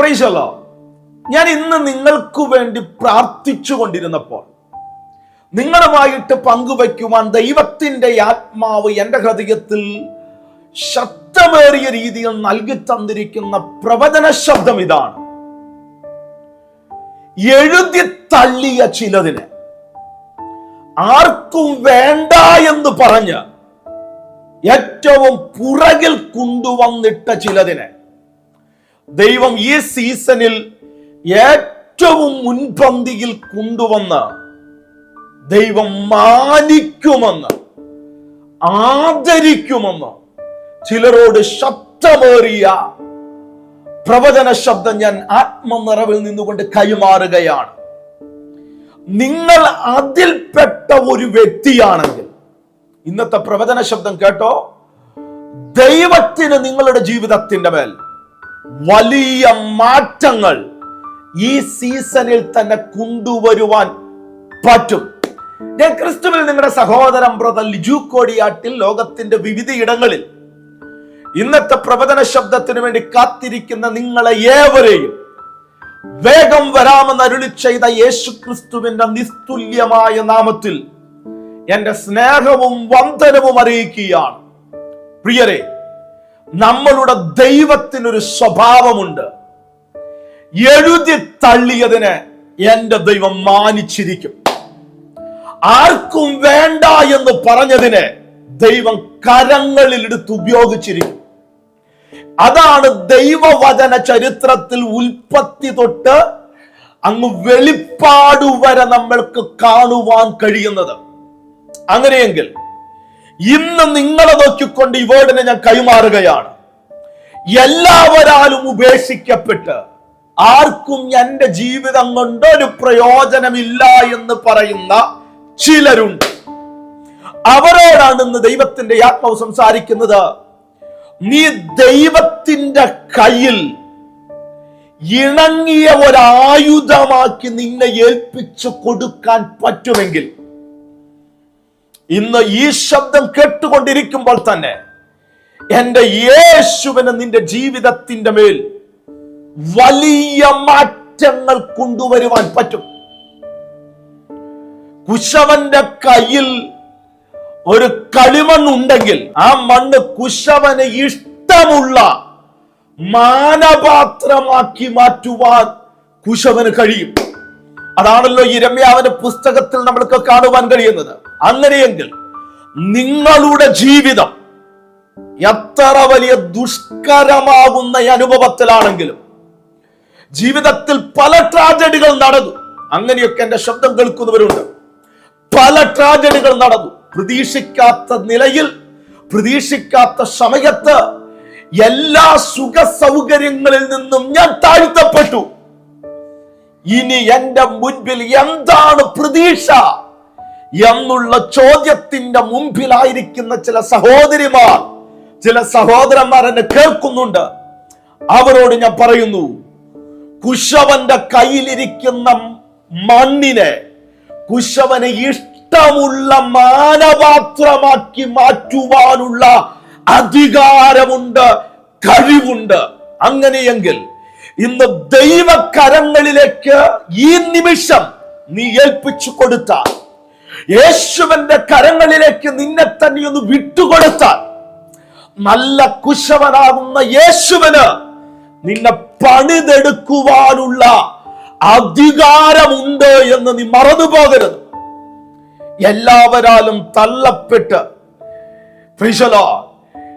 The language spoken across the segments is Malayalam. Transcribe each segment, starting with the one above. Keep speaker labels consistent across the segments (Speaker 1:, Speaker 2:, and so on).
Speaker 1: പ്രൈസല്ലോ ഞാൻ ഇന്ന് നിങ്ങൾക്ക് വേണ്ടി പ്രാർത്ഥിച്ചു കൊണ്ടിരുന്നപ്പോൾ നിങ്ങളുമായിട്ട് പങ്കുവയ്ക്കുവാൻ ദൈവത്തിന്റെ ആത്മാവ് എന്റെ ഹൃദയത്തിൽ ശക്തമേറിയ രീതിയിൽ നൽകി തന്നിരിക്കുന്ന പ്രവചന ശബ്ദം ഇതാണ്. എഴുതി തള്ളിയ ചിലതിന് ആർക്കും വേണ്ട എന്ന് പറഞ്ഞ് ഏറ്റവും പുറകിൽ കൊണ്ടുവന്നിട്ട ചിലതിനെ ദൈവം ഈ സീസണിൽ ഏറ്റവും മുൻപന്തിയിൽ കൊണ്ടുവന്ന ദൈവം മാനിക്കുമെന്ന് ആദരിക്കുമെന്ന് ചിലരോട് ശബ്ദമേറിയ പ്രവചന ശബ്ദം ഞാൻ ആത്മനിറവിൽ നിന്നുകൊണ്ട് കൈമാറുകയാണ്. നിങ്ങൾ അതിൽപ്പെട്ട ഒരു വ്യക്തിയാണെങ്കിൽ ഇന്നത്തെ പ്രവചന ശബ്ദം കേട്ടോ ദൈവത്തിന് നിങ്ങളുടെ ജീവിതത്തിന്റെ മേൽ വലിയ മാറ്റങ്ങൾ ഈ സീസണിൽ തന്നെ കൊണ്ടുവരുവാൻ പറ്റും. ഞാൻ ക്രിസ്തുവിൽ നിങ്ങളുടെ സഹോദരൻ ബ്രദർ ലിജു കോടിയാട്ടിൽ ലോകത്തിന്റെ വിവിധ ഇടങ്ങളിൽ ഇന്നത്തെ പ്രവചന ശബ്ദത്തിന് വേണ്ടി കാത്തിരിക്കുന്ന നിങ്ങളെ ഏവരെയും വേഗം വരാമെന്ന് അരുളി ചെയ്ത യേശു ക്രിസ്തുവിന്റെ നിസ്തുല്യമായ നാമത്തിൽ എന്റെ സ്നേഹവും വന്ദനവും അറിയിക്കുകയാണ്. പ്രിയരെ നമ്മളുടെ ദൈവത്തിനൊരു സ്വഭാവമുണ്ട്. എഴുതി തള്ളിയതിനെ എന്റെ ദൈവം മാനിച്ചിരിക്കും. ആർക്കും വേണ്ട എന്ന് പറഞ്ഞതിനെ ദൈവം കരങ്ങളിൽ എടുത്ത് ഉപയോഗിച്ചിരിക്കും. അതാണ് ദൈവവചന ചരിത്രത്തിൽ ഉൽപ്പത്തി തൊട്ട് അങ്ങ് വെളിപ്പാടു വരെ നമ്മൾക്ക് കാണുവാൻ കഴിയുന്നത്. അങ്ങനെയെങ്കിൽ ഇന്ന് നിങ്ങളെ നോക്കിക്കൊണ്ട് ഈ വേർഡിനെ ഞാൻ കൈമാറുകയാണ്. എല്ലാവരാലും ഉപേക്ഷിക്കപ്പെട്ട് ആർക്കും എന്റെ ജീവിതം കൊണ്ട് ഒരു പ്രയോജനമില്ല എന്ന് പറയുന്ന ചിലരുണ്ട്. അവരോടാണ് ഇന്ന് ദൈവത്തിന്റെ ആത്മാവ് സംസാരിക്കുന്നത്. നീ ദൈവത്തിന്റെ കയ്യിൽ ഇണങ്ങിയ ഒരായുധമാക്കി നിന്നെ ഏൽപ്പിച്ചു കൊടുക്കാൻ പറ്റുമെങ്കിൽ ഇന്ന് ഈ ശബ്ദം കേട്ടുകൊണ്ടിരിക്കുമ്പോൾ തന്നെ എന്റെ യേശുവിന് നിന്റെ ജീവിതത്തിന്റെ മേൽ വലിയ മാറ്റങ്ങൾ കൊണ്ടുവരുവാൻ പറ്റും. കുശവന്റെ കയ്യിൽ ഒരു കളിമണ്ണുണ്ടെങ്കിൽ ആ മണ്ണ് കുശവന് ഇഷ്ടമുള്ള മാനപാത്രമാക്കി മാറ്റുവാൻ കുശവന് കഴിയും. അതാണല്ലോ ഈ രമ്യാവിന്റെ പുസ്തകത്തിൽ നമ്മൾക്ക് കാണുവാൻ കഴിയുന്നത്. അങ്ങനെയെങ്കിൽ നിങ്ങളുടെ ജീവിതം എത്ര വലിയ ദുഷ്കരമാകുന്ന അനുഭവത്തിലാണെങ്കിലും ജീവിതത്തിൽ പല ട്രാജഡികൾ നടന്നു. അങ്ങനെയൊക്കെ എന്റെ ശബ്ദം കേൾക്കുന്നവരുണ്ട്. പല ട്രാജഡികൾ നടന്നു. പ്രതീക്ഷിക്കാത്ത നിലയിൽ പ്രതീക്ഷിക്കാത്ത സമയത്ത് എല്ലാ സുഖ സൗകര്യങ്ങളിൽ നിന്നും ഞാൻ താഴ്ത്തപ്പെട്ടു. ഇനി എന്റെ മുൻപിൽ എന്താണ് പ്രതീക്ഷ എന്നുള്ള ചോദ്യത്തിന്റെ മുമ്പിലായിരിക്കുന്ന ചില സഹോദരിമാർ ചില സഹോദരന്മാർ എന്നെ കേൾക്കുന്നുണ്ട്. അവരോട് ഞാൻ പറയുന്നു കുശവന്റെ കയ്യിലിരിക്കുന്ന മണ്ണിനെ കുശവന് ഇഷ്ടമുള്ള മാനപാത്രമാക്കി മാറ്റുവാനുള്ള അധികാരമുണ്ട് കഴിവുണ്ട്. അങ്ങനെയെങ്കിൽ ഇന്ന് ദൈവകരങ്ങളിലേക്ക് ഈ നിമിഷം നീ ഏൽപ്പിച്ചു കൊടുത്താൽ യേശുവിന്റെ കരങ്ങളിലേക്ക് നിന്നെ തന്നെ ഒന്ന് വിട്ടുകൊടുത്താൽ നല്ല കുശവനാകുന്ന യേശുവിന് നിന്നെ പണിതെടുക്കുവാനുള്ള അധികാരമുണ്ട് എന്ന് നീ മറന്നു പോകരുത്. എല്ലാവരാലും തള്ളപ്പെട്ട്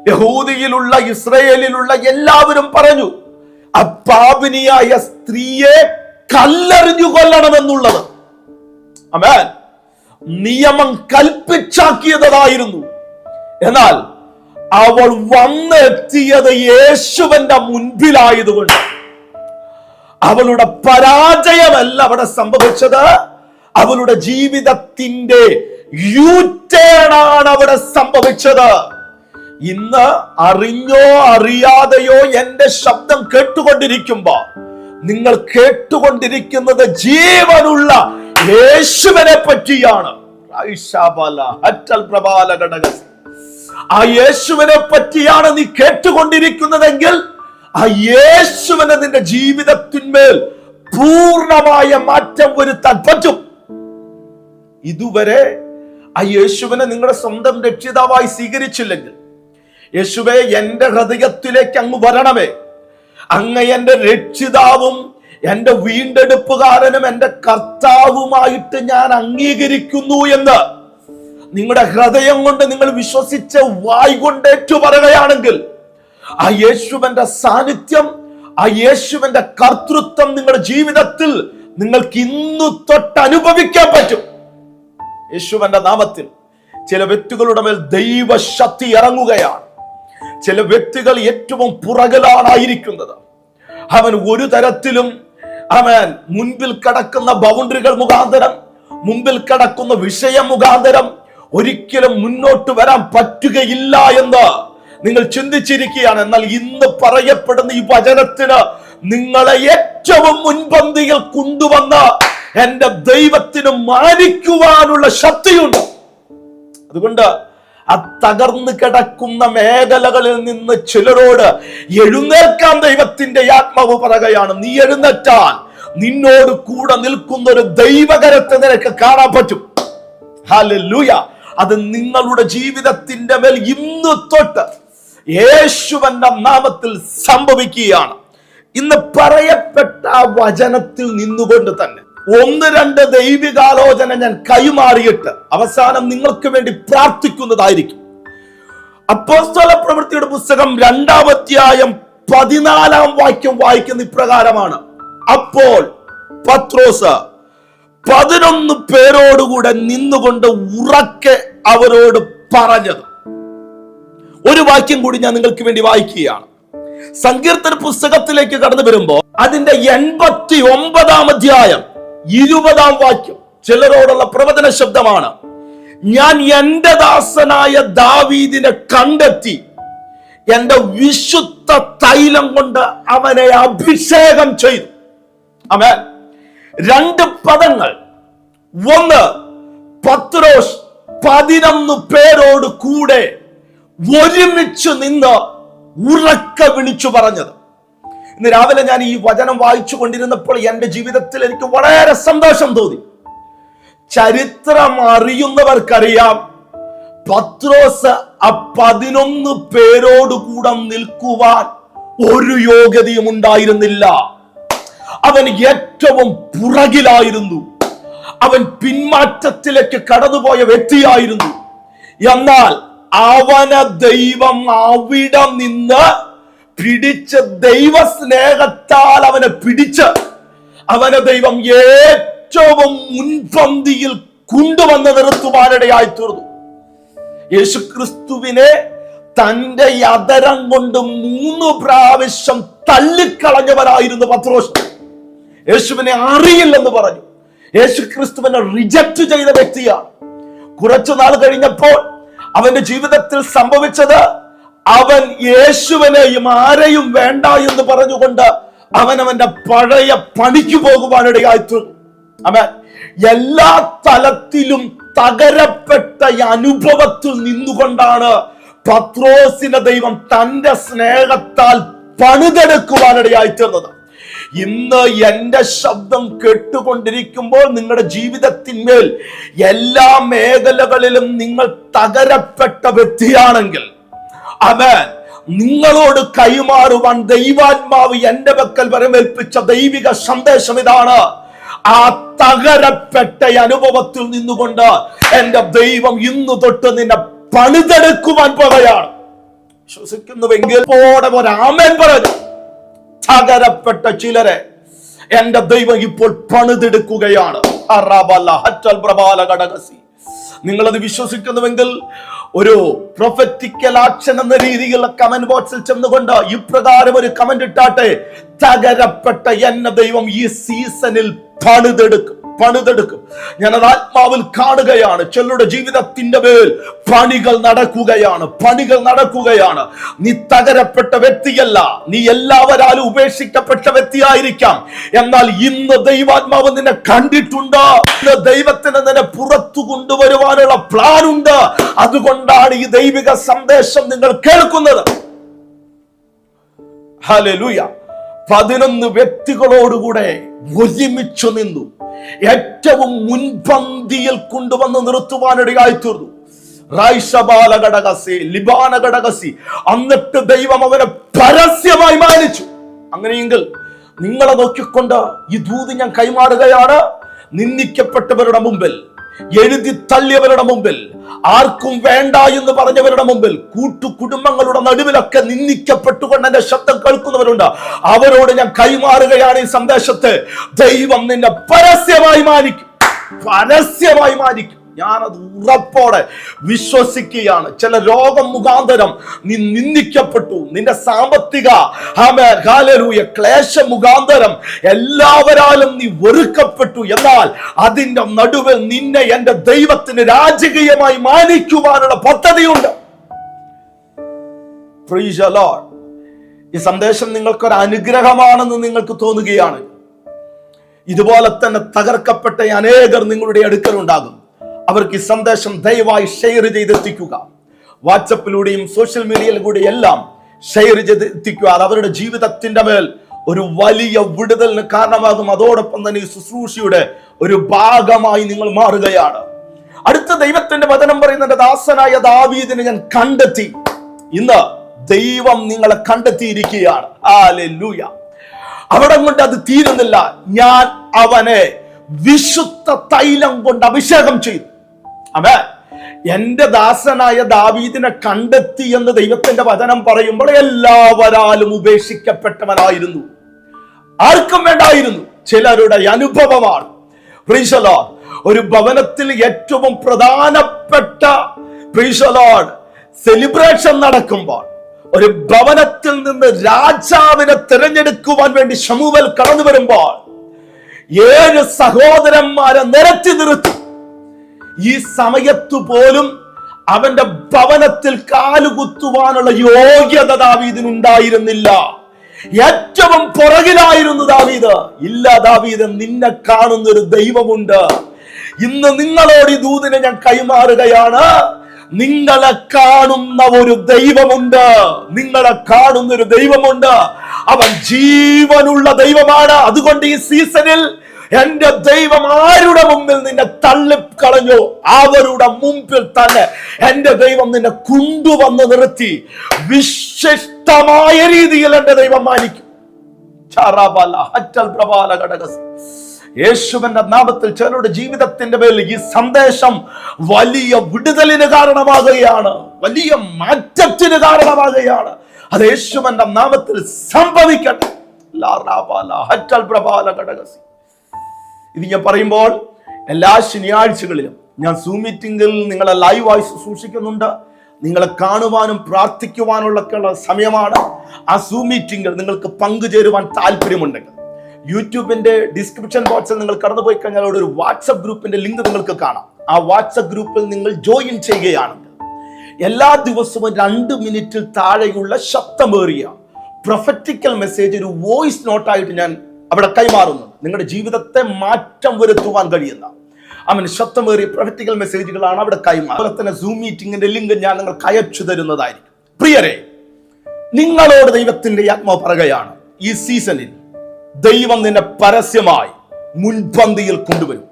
Speaker 1: യഹൂദിയിലുള്ള ഇസ്രയേലിലുള്ള എല്ലാവരും പറഞ്ഞു അപ്പാപിനിയായ സ്ത്രീയെ കല്ലെറിഞ്ഞു കൊല്ലണമെന്നുള്ളത് അമേൻ നിയമം കൽപ്പിച്ചാക്കിയതായിരുന്നു. എന്നാൽ അവൾ വന്നെത്തിയത് യേശുവന്റെ മുൻപിലായതുകൊണ്ട്. അവളുടെ പരാജയമല്ല അവിടെ സംഭവിച്ചത്. അവളുടെ ജീവിതത്തിന്റെ യൂറ്റേണാണ് അവിടെ സംഭവിച്ചത്. ഇന്ന് അറിഞ്ഞോ അറിയാതെയോ എന്റെ ശബ്ദം കേട്ടുകൊണ്ടിരിക്കുമ്പോ നിങ്ങൾ കേട്ടുകൊണ്ടിരിക്കുന്നത് ജീവനുള്ള യേശുവിനെ പറ്റിയാണ്. ആ യേശുവിനെ പറ്റിയാണ് നീ കേട്ടുകൊണ്ടിരിക്കുന്നതെങ്കിൽ ആ യേശുവിന് നിന്റെ ജീവിതത്തിന്മേൽ പൂർണമായ മാറ്റം വരുത്താൻ പറ്റും ഇതുവരെ ആ യേശുവിനെ നിങ്ങളുടെ സ്വന്തം രക്ഷിതാവായി സ്വീകരിച്ചില്ലെങ്കിൽ യേശുവെ എന്റെ ഹൃദയത്തിലേക്ക് അങ്ങ് വരണമേ. അങ്ങ് എന്റെ രക്ഷിതാവും എന്റെ വീണ്ടെടുപ്പുകാരനും എന്റെ കർത്താവുമായിട്ട് ഞാൻ അംഗീകരിക്കുന്നു എന്ന്. നിങ്ങളുടെ ഹൃദയം കൊണ്ട് നിങ്ങൾ വിശ്വസിച്ച് വായ് കൊണ്ട് ഏറ്റു പറയുകയാണെങ്കിൽ ആ യേശുവിന്റെ സാന്നിധ്യം ആ യേശുവിന്റെ കർത്തൃത്വം നിങ്ങളുടെ ജീവിതത്തിൽ നിങ്ങൾക്ക് ഇന്നു തൊട്ട് അനുഭവിക്കാൻ പറ്റും. യേശുവിന്റെ നാമത്തിൽ ചില വ്യക്തികളുടെ മേൽ ദൈവശക്തി ഇറങ്ങുകയാണ്. ചില വ്യക്തികൾ ഏറ്റവും പുറകിലാണായിരിക്കുന്നത്. അവൻ ഒരു തരത്തിലും അവൻ മുൻപിൽ കടക്കുന്ന ബൗണ്ടറികൾ മുഖാന്തരം മുമ്പിൽ കടക്കുന്ന വിഷയം മുഖാന്തരം ഒരിക്കലും മുന്നോട്ട് വരാൻ പറ്റുകയില്ല എന്ന് നിങ്ങൾ ചിന്തിച്ചിരിക്കുകയാണ്. എന്നാൽ ഇന്ന് പറയപ്പെടുന്ന ഈ വചനത്തിന് നിങ്ങളെ ഏറ്റവും മുൻപന്തിയിൽ കൊണ്ടുവന്ന് എന്റെ ദൈവത്തിന് മാനിക്കുവാനുള്ള ശക്തിയുണ്ട്. അതുകൊണ്ട് ആ തകർന്നു കിടക്കുന്ന മേഖലകളിൽ നിന്ന് ചിലരോട് എഴുന്നേൽക്കാൻ ദൈവത്തിന്റെ ആത്മാവ് പറയുകയാണ് നീ എഴുന്നേറ്റാൽ നിന്നോട് കൂടെ നിൽക്കുന്ന ഒരു ദൈവകരത്തെ നിനക്ക് കാണാൻ പറ്റും. ഹാലൂയ അത് നിങ്ങളുടെ ജീവിതത്തിന്റെ മേൽ ഇന്ന് തൊട്ട് യേശുവന്റെ നാമത്തിൽ സംഭവിക്കുകയാണ്. ഇന്ന് പറയപ്പെട്ട വചനത്തിൽ നിന്നുകൊണ്ട് തന്നെ ഒന്ന് രണ്ട് ദൈവികാലോചന ഞാൻ കൈമാറിയിട്ട് അവസാനം നിങ്ങൾക്ക് വേണ്ടി പ്രാർത്ഥിക്കുന്നതായിരിക്കും. അപ്പോസ്തല പ്രവൃത്തിയുടെ പുസ്തകം രണ്ടാം അധ്യായം പതിനാലാം വാക്യം വായിക്കുന്ന ഇപ്രകാരമാണ്. അപ്പോൾ പത്രോസ് പതിനൊന്ന് പേരോടുകൂടെ നിന്നുകൊണ്ട് ഉറക്കെ അവരോട് പറഞ്ഞത്. ഒരു വാക്യം കൂടി ഞാൻ നിങ്ങൾക്ക് വേണ്ടി വായിക്കുകയാണ്. സങ്കീർത്തന പുസ്തകത്തിലേക്ക് കടന്നു വരുമ്പോൾ അതിന്റെ എൺപത്തി ഒമ്പതാം അധ്യായം ഇരുപതാം വാക്യം. ചിലരോടുള്ള പ്രവചന ശബ്ദമാണ്. ഞാൻ എന്റെ ദാസനായ ദാവീദിനെ കണ്ടെത്തി. എന്റെ വിശുദ്ധ തൈലം കൊണ്ട് അവനെ അഭിഷേകം ചെയ്തു. അവൻ രണ്ട് പദങ്ങൾ. ഒന്ന് പത്രോസ് പതിനൊന്ന് പേരോട് കൂടെ ഒരുമിച്ച് നിന്ന് ഉറക്ക വിളിച്ചു പറഞ്ഞത്. ഇന്ന് രാവിലെ ഞാൻ ഈ വചനം വായിച്ചു കൊണ്ടിരുന്നപ്പോൾ എന്റെ ജീവിതത്തിൽ എനിക്ക് വളരെ സന്തോഷം തോന്നി. ചരിത്രം അറിയുന്നവർക്കറിയാം. പത്രോസ് ആ പതിനൊന്ന് പേരോട് കൂടെ നിൽക്കുവാൻ ഒരു യോഗ്യതയും ഉണ്ടായിരുന്നില്ല. അവൻ ഏറ്റവും പുറകിലായിരുന്നു. അവൻ പിന്മാറ്റത്തിലേക്ക് കടന്നുപോയ വ്യക്തിയായിരുന്നു. എന്നാൽ അവന ദൈവം അവിടെ നിന്ന് പിടിച്ച് ദൈവ സ്നേഹത്താൽ അവനെ പിടിച്ച് അവനെ ദൈവം ഏറ്റവും മുൻപന്തിയിൽ കൊണ്ടുവന്ന് നിർത്തുവാനിടയായി തീർന്നു. യേശുക്രിസ്തുവിനെ തന്റെ അതരം കൊണ്ട് മൂന്ന് പ്രാവശ്യം തള്ളിക്കളഞ്ഞവരായിരുന്നു പത്രോസ്. യേശുവിനെ അറിയില്ലെന്ന് പറഞ്ഞു. യേശു ക്രിസ്തുവിനെ റിജക്ട് ചെയ്ത വ്യക്തിയാണ്. കുറച്ചു നാൾ കഴിഞ്ഞപ്പോൾ അവന്റെ ജീവിതത്തിൽ സംഭവിച്ചത് അവൻ യേശുവിനെയും ആരെയും വേണ്ട എന്ന് പറഞ്ഞുകൊണ്ട് അവൻ അവന്റെ പഴയ പണിക്ക് പോകുവാനിടയായി തീർന്നു അവൻ എല്ലാ തലത്തിലും തകരപ്പെട്ട അനുഭവത്തിൽ നിന്നുകൊണ്ടാണ് പത്രോസിനെ ദൈവം തന്റെ സ്നേഹത്താൽ പണിതെടുക്കുവാനിടയായി തീർന്നത് ഇന്ന് എന്റെ ശബ്ദം കേട്ടുകൊണ്ടിരിക്കുമ്പോൾ നിങ്ങളുടെ ജീവിതത്തിന്മേൽ എല്ലാ മേഖലകളിലും നിങ്ങൾ തകരപ്പെട്ട വ്യക്തിയാണെങ്കിൽ അവൻ നിങ്ങളോട് കൈമാറുവാൻ ദൈവാത്മാവ് എന്റെ പക്കൽ വരവേൽപ്പിച്ച ദൈവിക സന്ദേശം ഇതാണ്. ആ തകരപ്പെട്ട അനുഭവത്തിൽ നിന്നുകൊണ്ട് എന്റെ ദൈവം ഇന്ന് തൊട്ട് നിന്നെ പണിതെടുക്കുവാൻ പോകുകയാണ് വിശ്വസിക്കുന്നുവെങ്കിൽ പോടെ ഒരാമൻ പറഞ്ഞു തകരപ്പെട്ട ചിലരെ എന്റെ ദൈവം ഇപ്പോൾ പണിതെടുക്കുകയാണ്. അറാബല്ല ഹറ്റൽ പ്രബാല ഘടകസി നിങ്ങളത് വിശ്വസിക്കുന്നുവെങ്കിൽ ഒരു പ്രൊഫറ്റിക്കൽ ആക്ഷൻ എന്ന രീതിയിൽ കമന്റ് ബോക്സിൽ ചെന്നുകൊണ്ട് ഇപ്രകാരം ഒരു കമന്റ് ഇട്ടാട്ടെ തകരപ്പെട്ട എന്ന ദൈവം ഈ സീസണിൽ പണിതെടുക്കും. പണിതെടുക്കും. ഞാൻ അത് ആത്മാവിൽ കാണുകയാണ്. ചിലരുടെ ജീവിതത്തിന്റെ മേൽ പണികൾ നടക്കുകയാണ്. പണികൾ നടക്കുകയാണ്. നീ തകരപ്പെട്ട വ്യക്തിയല്ല. നീ എല്ലാവരാലും ഉപേക്ഷിക്കപ്പെട്ട വ്യക്തിയായിരിക്കാം. എന്നാൽ ഇന്ന് ദൈവാത്മാവ് നിന്നെ കണ്ടിട്ടുണ്ട്. ദൈവത്തിന് നിന്നെ പുറത്തു കൊണ്ടുവരുവാനുള്ള പ്ലാൻ ഉണ്ട് അതുകൊണ്ടാണ് ഈ ദൈവിക സന്ദേശം നിങ്ങൾ കേൾക്കുന്നത്. ഹല്ലേലൂയ. പതിനൊന്ന് വ്യക്തികളോടുകൂടെ ഒരുമിച്ചു നിന്നു. ഏറ്റവും മുൻപന്തിയിൽ കൊണ്ടുവന്ന് നിർത്തുവാനിടയായി തീർന്നു. ഘടകസി ലിബാന ഘടകസി എന്നിട്ട് ദൈവം അവനെ പരസ്യമായി മാനിച്ചു. അങ്ങനെയെങ്കിൽ നിങ്ങളെ നോക്കിക്കൊണ്ട് ഈ ദൂത് ഞാൻ കൈമാറുകയാണ്. നിന്ദിക്കപ്പെട്ടവരുടെ മുമ്പിൽ എഴുതി തള്ളിയവരുടെ മുമ്പിൽ ആർക്കും വേണ്ട എന്ന് പറഞ്ഞവരുടെ മുമ്പിൽ കൂട്ടു കുടുംബങ്ങളുടെ നടുവിലൊക്കെ നിന്ദിക്കപ്പെട്ടുകൊണ്ട് എന്റെ ശബ്ദം കേൾക്കുന്നവരുണ്ട്. അവരോട് ഞാൻ കൈമാറുകയാണ് ഈ സന്ദേശത്തെ. ദൈവം നിന്നെ പരസ്യമായി മാനിക്കും. പരസ്യമായി മാനിക്കും. ഞാനത് ഉറപ്പോടെ വിശ്വസിക്കുകയാണ്. ചില രോഗം മുഖാന്തരം നീ നിന്ദിക്കപ്പെട്ടു. നിന്റെ സാമ്പത്തിക ക്ലേശ മുഖാന്തരം എല്ലാവരാലും നീ വെറുക്കപ്പെട്ടു. എന്നാൽ അതിന്റെ നടുവിൽ നിന്നെ എന്റെ ദൈവത്തിന് രാജകീയമായി മാനിക്കുവാനുള്ള പദ്ധതിയുണ്ട്. ഈ സന്ദേശം നിങ്ങൾക്കൊരു അനുഗ്രഹമാണെന്ന് നിങ്ങൾക്ക് തോന്നുകയാണ്. ഇതുപോലെ തന്നെ തകർക്കപ്പെട്ട അനേകർ നിങ്ങളുടെ അടുക്കലുണ്ടാകും അവർക്ക് ഈ സന്ദേശം ദയവായി ഷെയർ ചെയ്തെത്തിക്കുക. വാട്സപ്പിലൂടെയും സോഷ്യൽ മീഡിയയിലൂടെയും എല്ലാം ഷെയർ ചെയ്ത് എത്തിക്കുക അത് അവരുടെ ജീവിതത്തിന്റെ മേൽ ഒരു വലിയ വിടുതലിന് കാരണമാകും. അതോടൊപ്പം തന്നെ ഈ ശുശ്രൂഷയുടെ ഒരു ഭാഗമായി നിങ്ങൾ മാറുകയാണ്. അടുത്ത ദൈവത്തിന്റെ വചനം പറയുന്നത് ദാസനായ ദാവീദിനെ ഞാൻ കണ്ടെത്തി. ഇന്ന് ദൈവം നിങ്ങളെ കണ്ടെത്തിയിരിക്കുകയാണ്. അവിടെ കൊണ്ട് അത് തീരുന്നില്ല. ഞാൻ അവനെ വിശുദ്ധ തൈലം കൊണ്ട് അഭിഷേകം ചെയ്തു. അവൻ എന്റെ ദാസനായ ദാവീദിനെ കണ്ടെത്തി എന്ന് ദൈവത്തിന്റെ വചനം പറയുമ്പോൾ എല്ലാവരാലും ഉപേക്ഷിക്കപ്പെട്ടവനായിരുന്നു ആർക്കും വേണ്ടായിരുന്നു. ചിലരുടെ അനുഭവമാണ്. ഒരു ഭവനത്തിൽ ഏറ്റവും പ്രധാനപ്പെട്ട സെലിബ്രേഷൻ നടക്കുമ്പോൾ ഒരു ഭവനത്തിൽ നിന്ന് രാജാവിനെ തിരഞ്ഞെടുക്കുവാൻ വേണ്ടി ശമുവൽ കടന്നു വരുമ്പോൾ ഏഴ് സഹോദരന്മാരെ നിരത്തി നിർത്തി. ഈ സമയത്തു പോലും അവന്റെ ഭവനത്തിൽ കാലുകുത്തുവാനുള്ള യോഗ്യത ദാവീദിനുണ്ടായിരുന്നില്ല. ഏറ്റവും പുറകിലായിരുന്നു ദാവീദ്. ഇല്ല ദാവീദ് നിന്നെ കാണുന്ന ഒരു ദൈവമുണ്ട്. ഇന്ന് നിങ്ങളോട് ഈ ദൂതിനെ ഞാൻ കൈമാറുകയാണ്. നിങ്ങളെ കാണുന്ന ഒരു ദൈവമുണ്ട്. നിങ്ങളെ കാണുന്ന ഒരു ദൈവമുണ്ട്. അവൻ ജീവനുള്ള ദൈവമാണ്. അതുകൊണ്ട് ഈ സീസണിൽ എന്റെ ദൈവം ആരുടെ മുമ്പിൽ നിന്നെ തള്ളിക്കളഞ്ഞു അവരുടെ മുമ്പിൽ തന്നെ എന്റെ ദൈവം നിന്നെ കൊണ്ടുവന്ന് നിർത്തി. വിശിഷ്ടമായ രീതിയിൽ എന്റെ ദൈവം മാനിക്കും. യേശുവിന്റെ നാമത്തിൽ ചിലരുടെ ജീവിതത്തിന്റെ മേൽ ഈ സന്ദേശം വലിയ വിടുതലിന് കാരണമാകുകയാണ്. വലിയ മാറ്റത്തിന് കാരണമാകുകയാണ്. അത് യേശുവിന്റെ നാമത്തിൽ സംഭവിക്കട്ടെ. ഘടകസി. ഇത് ഞാൻ പറയുമ്പോൾ എല്ലാ ശനിയാഴ്ചകളിലും ഞാൻ സൂം മീറ്റിംഗിൽ നിങ്ങളെ ലൈവായി സൂക്ഷിക്കുന്നുണ്ട്. നിങ്ങളെ കാണുവാനും പ്രാർത്ഥിക്കുവാനുള്ള സമയമാണ്. ആ സൂം മീറ്റിംഗിൽ നിങ്ങൾക്ക് പങ്കുചേരുവാൻ താല്പര്യമുണ്ടെങ്കിൽ യൂട്യൂബിന്റെ ഡിസ്ക്രിപ്ഷൻ ബോക്സിൽ നിങ്ങൾ കടന്നുപോയി കഴിഞ്ഞാൽ അവിടെ ഒരു വാട്സപ്പ് ഗ്രൂപ്പിന്റെ ലിങ്ക് നിങ്ങൾക്ക് കാണാം. ആ വാട്സപ്പ് ഗ്രൂപ്പിൽ നിങ്ങൾ ജോയിൻ ചെയ്യുകയാണെങ്കിൽ എല്ലാ ദിവസവും രണ്ട് മിനിറ്റിൽ താഴെയുള്ള ശബ്ദമേറിയ പ്രൊഫറ്റിക്കൽ മെസ്സേജ് ഒരു വോയിസ് നോട്ടായിട്ട് ഞാൻ അവിടെ കൈമാറുന്നു നിങ്ങളുടെ ജീവിതത്തെ മാറ്റം വരുത്തുവാൻ കഴിയുന്ന. അവൻ ശബ്ദമേറിയ പ്രവൃത്തികൾ മെസ്സേജുകളാണ് അവിടെ കൈമാറുക അതുപോലെ തന്നെ സൂം മീറ്റിംഗിന്റെ ലിങ്ക് ഞാൻ നിങ്ങൾക്ക് അയച്ചു തരുന്നതായിരിക്കും. പ്രിയരെ നിങ്ങളോട് ദൈവത്തിന്റെ ആത്മാവ് പറയുകയാണ്. ഈ സീസണിൽ ദൈവം നിന്നെ പരസ്യമായി മുൻപന്തിയിൽ കൊണ്ടുവരും.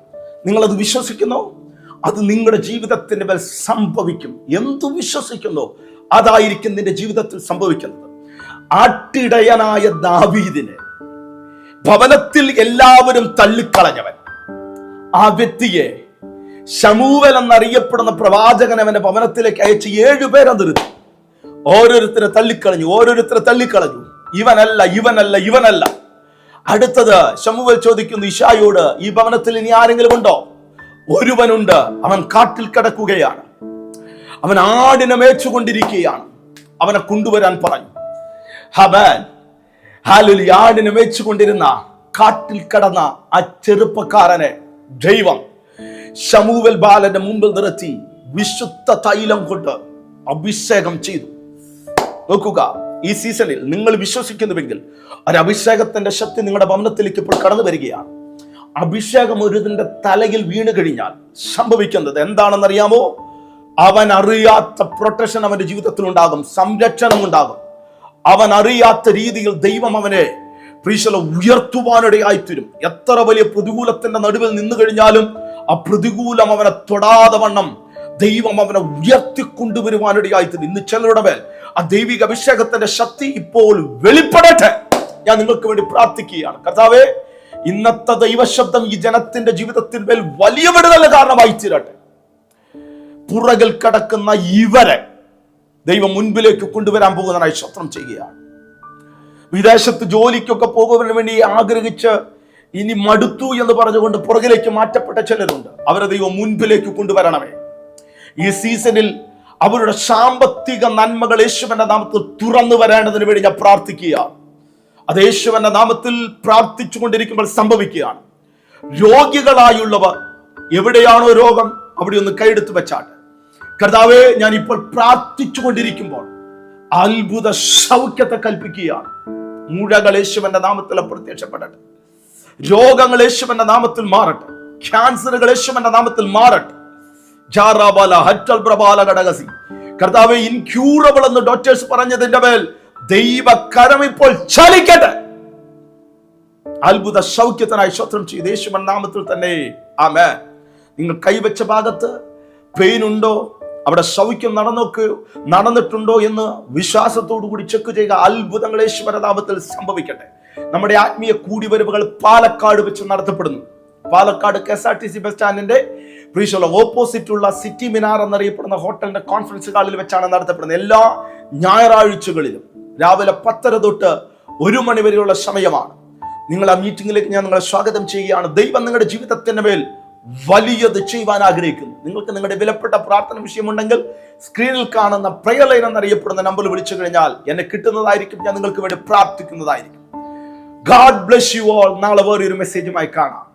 Speaker 1: നിങ്ങളത് വിശ്വസിക്കുന്നു? അത് നിങ്ങളുടെ ജീവിതത്തിന്റെ മേൽ സംഭവിക്കും. എന്തു വിശ്വസിക്കുന്നു? അതായിരിക്കും നിന്റെ ജീവിതത്തിൽ സംഭവിക്കുന്നത്. ആട്ടിടയനായ ദാവീദിനെ ഭവനത്തിൽ എല്ലാവരും തള്ളിക്കളഞ്ഞവൻ. ആ വ്യക്തിയെ ശമൂവൽ എന്നറിയപ്പെടുന്ന പ്രവാചകൻ അവന്റെ ഭവനത്തിലേക്ക് അയച്ച് ഏഴുപേരെ നിർത്തി. ഓരോരുത്തരെ തള്ളിക്കളഞ്ഞു ഓരോരുത്തരെ തള്ളിക്കളഞ്ഞു. ഇവനല്ല ഇവനല്ല ഇവനല്ല. അടുത്തത് ശമുവൽ ചോദിക്കുന്നു ഇഷായോട് ഈ ഭവനത്തിൽ ഇനി ആരെങ്കിലും ഉണ്ടോ? ഒരുവനുണ്ട്. അവൻ കാട്ടിൽ കിടക്കുകയാണ്. അവൻ ആടിനെ മേച്ചുകൊണ്ടിരിക്കുകയാണ്. അവനെ കൊണ്ടുവരാൻ പറഞ്ഞു. ഹബൻ ഹാലുൽ ആടിനെ മേച്ചുകൊണ്ടിരുന്ന കാട്ടിൽ കടന്ന ആ ചെറുപ്പക്കാരനെ ദൈവം ശമൂവൽ ബാലന്റെ മുമ്പിൽ നിർത്തി വിശുദ്ധ തൈലം കൊണ്ട് അഭിഷേകം ചെയ്തു. നോക്കുക ഈ സീസണിൽ നിങ്ങൾ വിശ്വസിക്കുന്നുവെങ്കിൽ ഒരു അഭിഷേകത്തിന്റെ ശക്തി നിങ്ങളുടെ ഭവനത്തിലേക്ക് ഇപ്പോൾ കടന്നു വരികയാണ്. അഭിഷേകം ഒരുതിന്റെ തലയിൽ വീണ് കഴിഞ്ഞാൽ സംഭവിക്കുന്നത് എന്താണെന്നറിയാമോ? അവൻ അറിയാത്ത പ്രൊട്ടക്ഷൻ അവന്റെ ജീവിതത്തിൽ ഉണ്ടാകും സംരക്ഷണം ഉണ്ടാകും അവൻ അറിയാത്ത രീതിയിൽ ദൈവം അവനെ പ്രീശല ഉയർത്തുവാനിടയായിത്തീരും. എത്ര വലിയ പ്രതികൂലത്തിന്റെ നടുവിൽ നിന്നു കഴിഞ്ഞാലും ആ പ്രതികൂലം അവനെ തൊടാതെ വണ്ണം ദൈവം അവനെ ഉയർത്തിക്കൊണ്ടുവരുവാനിടയായിത്തീരും. ഇന്ന് ചിലരുടെ മേൽ ആ ദൈവിക അഭിഷേകത്തിന്റെ ശക്തി ഇപ്പോൾ വെളിപ്പെടട്ടെ. ഞാൻ നിങ്ങൾക്ക് വേണ്ടി പ്രാർത്ഥിക്കുകയാണ്. കർത്താവേ ഇന്നത്തെ ദൈവശബ്ദം ഈ ജനത്തിന്റെ ജീവിതത്തിന്മേൽ വലിയ വിടുതൽ കാരണമായി തീരട്ടെ പുറകിൽ കിടക്കുന്ന ഇവരെ ദൈവം മുൻപിലേക്ക് കൊണ്ടുവരാൻ പോകുന്നതിനായി ശത്രം ചെയ്യുകയാണ്. വിദേശത്ത് ജോലിക്കൊക്കെ പോകുന്നതിന് വേണ്ടി ആഗ്രഹിച്ച് ഇനി മടുത്തു എന്ന് പറഞ്ഞുകൊണ്ട് പുറകിലേക്ക് മാറ്റപ്പെട്ട ചിലരുണ്ട്. അവരെ ദൈവം മുൻപിലേക്ക് കൊണ്ടുവരണമേ. ഈ സീസണിൽ അവരുടെ സാമ്പത്തിക നന്മകൾ യേശുവിന്റെ നാമത്തിൽ തുറന്നു വരേണ്ടതിന് വേണ്ടി ഞാൻ പ്രാർത്ഥിക്കുക അത് യേശുവിന്റെ നാമത്തിൽ പ്രാർത്ഥിച്ചു കൊണ്ടിരിക്കുമ്പോൾ സംഭവിക്കുകയാണ്. രോഗികളായുള്ളവർ എവിടെയാണോ രോഗം അവിടെ ഒന്ന് കൈയെടുത്ത് വെച്ചാട്ടെ. കർത്താവെ ഞാൻ ഇപ്പോൾ പ്രാർത്ഥിച്ചു കൊണ്ടിരിക്കുമ്പോൾ അത്ഭുത സൗഖ്യത്തെ കൽപ്പിക്കുകയാണ്. മുഴകൾ യേശുവന്റെ നാമത്തിൽ പ്രത്യക്ഷപ്പെടട്ടെ. രോഗങ്ങൾ യേശുവന്റെ നാമത്തിൽ മാറട്ടെ. ക്യാൻസറുകൾ യേശുവന്റെ നാമത്തിൽ മാറട്ടെ. ജാറാബാല ഹറ്റൽ പ്രബാല ഘടകസി കർത്താവ് ഇൻക്യൂറബിൾ എന്ന് ഡോക്ടേഴ്സ് പറഞ്ഞതിന്റെ മേൽ ദൈവകരം ഇപ്പോൾ ചലിക്കട്ടെ. അത്ഭുത സൗഖ്യത്തിനായി സ്വത്രം ചെയ്ത് യേശുവൻ നാമത്തിൽ തന്നെ. ആമേ നിങ്ങൾ കൈവച്ച ഭാഗത്ത് പെയിൻ ഉണ്ടോ? അവിടെ സൗഖ്യം നടന്നോക്ക് നടന്നിട്ടുണ്ടോ എന്ന് വിശ്വാസത്തോടു കൂടി ചെക്ക് ചെയ്യുക. അത്ഭുതങ്ങൾ സംഭവിക്കട്ടെ. നമ്മുടെ ആത്മീയ കൂടിവരവുകൾ പാലക്കാട് വെച്ച് നടത്തപ്പെടുന്നു. Palakkad K S R T C bus സ്റ്റാൻഡിന്റെ പ്രീശുള്ള ഓപ്പോസിറ്റ് ഉള്ള സിറ്റി മിനാർ എന്നറിയപ്പെടുന്ന ഹോട്ടലിന്റെ കോൺഫറൻസ് ഹാളിൽ വെച്ചാണ് നടത്തപ്പെടുന്നത്. എല്ലാ ഞായറാഴ്ചകളിലും രാവിലെ പത്തര തൊട്ട് ഒരു മണി വരെയുള്ള സമയമാണ്. നിങ്ങൾ ആ മീറ്റിംഗിലേക്ക് ഞാൻ നിങ്ങളെ സ്വാഗതം ചെയ്യുകയാണ്. ദൈവം നിങ്ങളുടെ ജീവിതത്തിന്റെ മേൽ വലിയത് ചെയ്യുവാൻ ആഗ്രഹിക്കുന്നു. നിങ്ങൾക്ക് നിങ്ങളുടെ വിലപ്പെട്ട പ്രാർത്ഥന വിഷയമുണ്ടെങ്കിൽ സ്ക്രീനിൽ കാണുന്ന പ്രയർ ലൈൻ എന്നറിയപ്പെടുന്ന നമ്പർ വിളിച്ചു കഴിഞ്ഞാൽ എന്നെ കിട്ടുന്നതായിരിക്കും ഞാൻ നിങ്ങൾക്ക് വേണ്ടി പ്രാർത്ഥിക്കുന്നതായിരിക്കും. ഗാഡ് ബ്ലസ് യു ഓൾ നാളെ വേറെ ഒരു മെസ്സേജുമായി കാണാം.